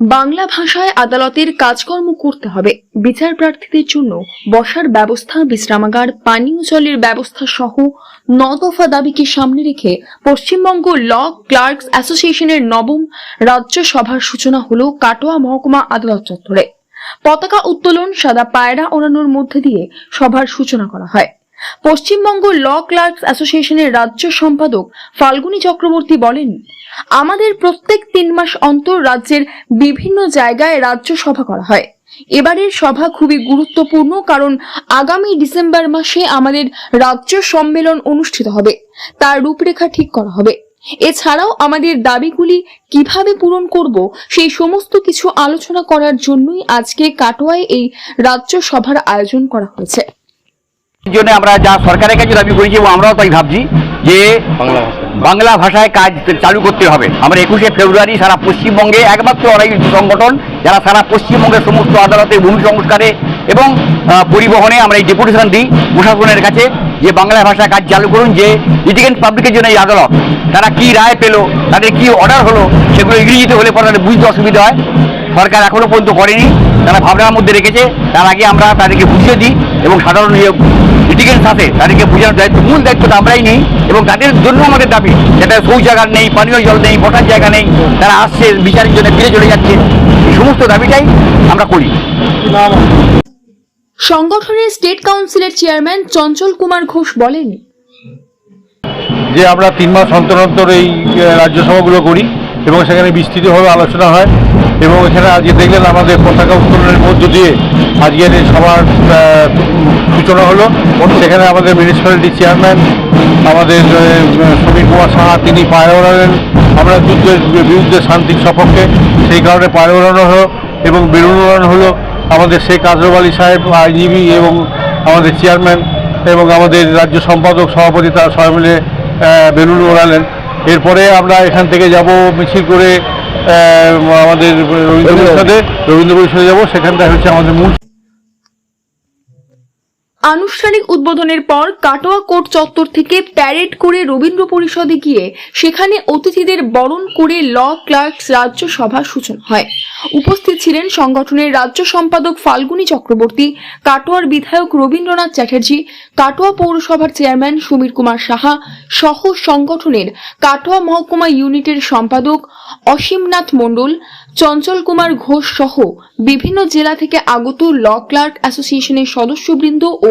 বাংলা ভাষায় আদালতের কাজকর্ম করতে হবে। বিচার প্রার্থীদের জন্য বসার ব্যবস্থা, বিশ্রামাগার, পানীয় জলের ব্যবস্থা সহ ন দফা দাবিকে সামনে রেখে পশ্চিমবঙ্গ ল ক্লার্কস অ্যাসোসিয়েশনের নবম রাজ্য সভার সূচনা হল কাটোয়া মহকুমা আদালত চত্বরে। পতাকা উত্তোলন সাদা পায়রা ওড়ানোর মধ্যে দিয়ে সভার সূচনা করা হয়। পশ্চিমবঙ্গ ল ক্লার্কস অ্যাসোসিয়েশনের রাজ্য সম্পাদক ফাল্গুনী চক্রবর্তী বলেন, আমাদের প্রত্যেক তিন মাস অন্তর রাজ্যের বিভিন্ন জায়গায় রাজ্য সভা করা হয়। এবারের সভা খুবই গুরুত্বপূর্ণ কারণ আগামী ডিসেম্বর মাসে আমাদের রাজ্য সম্মেলন অনুষ্ঠিত হবে। তার রূপরেখা ঠিক করা হবে। এছাড়াও আমাদের দাবিগুলি কীভাবে পূরণ করব সেই সমস্ত কিছু আলোচনা করার জন্যই আজকে কাটোয়ায় এই রাজ্য সভার আয়োজন করা হয়েছে। জন্য আমরা যা সরকারের কাছে দাবি করেছি এবং আমরাও তাই ভাবছি যে বাংলা ভাষায় কাজ চালু করতে হবে। আমরা একুশে ফেব্রুয়ারি সারা পশ্চিমবঙ্গে একমাত্র অনেক সংগঠন যারা সারা পশ্চিমবঙ্গের সমস্ত আদালতে ভূমি সংস্কারে এবং পরিবহনে আমরা এই ডেপুটেশন দিই প্রশাসনের কাছে যে বাংলা ভাষায় কাজ চালু করুন যে লিটিগেন্ট পাবলিকের জন্য এই আদালত তারা কি রায় পেল তাদের কি অর্ডার হলো সেগুলো ইংরেজিতে হলে পরে তাদের বুঝতে অসুবিধা হয়। সরকার এখনও পর্যন্ত করেনি তারা ভাবনার মধ্যে রেখেছে তার আগে আমরা তাদেরকে বুঝিয়ে দিই এবং সাধারণ লিটিগেন্ট সাথে তাদেরকে বোঝানোর দায়িত্ব মূল দায়িত্বটা আমরাই নিই এবং তাদের জন্য আমাদের দাবি যাতে শৌচাগার নেই পানীয় জল নেই বসার জায়গা নেই তারা আসছে বিচারের জন্য ফিরে চলে যাচ্ছে এই সমস্ত দাবিটাই আমরা করি। সংগঠনের স্টেট কাউন্সিলের চেয়ারম্যান চঞ্চল কুমার ঘোষ বলেন যে আমরা তিন মাস অন্তর অন্তর এই রাজ্যসভাগুলো করি এবং সেখানে বিস্তৃতভাবে আলোচনা হয়। এবং এখানে আজকে দেখলেন আমাদের পতাকা উত্তোলনের মধ্য দিয়ে আজকের এই সভার সূচনা হলো। সেখানে আমাদের মিউনিসিপ্যালিটি চেয়ারম্যান আমাদের সমীর কুমার সাহা, তিনি পায়ে ওড়ালেন আমরা যুদ্ধের বিরুদ্ধে শান্তির সপক্ষে সেই কারণে পায়ে ওড়ানো হলো এবং বেলুন ওড়ানো হলো। আমাদের শেখ আজরব আলী সাহেব আইজিবি এবং আমাদের চেয়ারম্যান এবং আমাদের রাজ্য সম্পাদক সভাপতি তারা সবাই মিলে বেলুন ওড়ালেন এরপরে আমরা এখান থেকে যাব মিছিল করে আমাদের রবীন্দ্র পরিষদে রবীন্দ্র পরিষদে যাব সেখানটায় হচ্ছে আমাদের মূল আনুষ্ঠানিক উদ্বোধনের পর কাটোয়া কোর্ট চত্বর থেকে প্যারেড করে রবীন্দ্র পরিষদে গিয়ে সেখানে অতিথিদের বরণ করে ল ক্লার্কস রাজ্য সভা সূচনা হয়। উপস্থিত ছিলেন সংগঠনের রাজ্য সম্পাদক ফাল্গুনী চক্রবর্তী, কাটোয়ার বিধায়ক রবীন্দ্রনাথ চ্যাটার্জি, কাটোয়া পৌরসভার চেয়ারম্যান সমীর কুমার সাহা সহ সংগঠনের কাটোয়া মহকুমা ইউনিটের সম্পাদক অসীমনাথ মণ্ডল, চঞ্চল কুমার ঘোষ সহ বিভিন্ন জেলা থেকে আগত ল ক্লার্ক অ্যাসোসিয়েশনের সদস্যবৃন্দ ও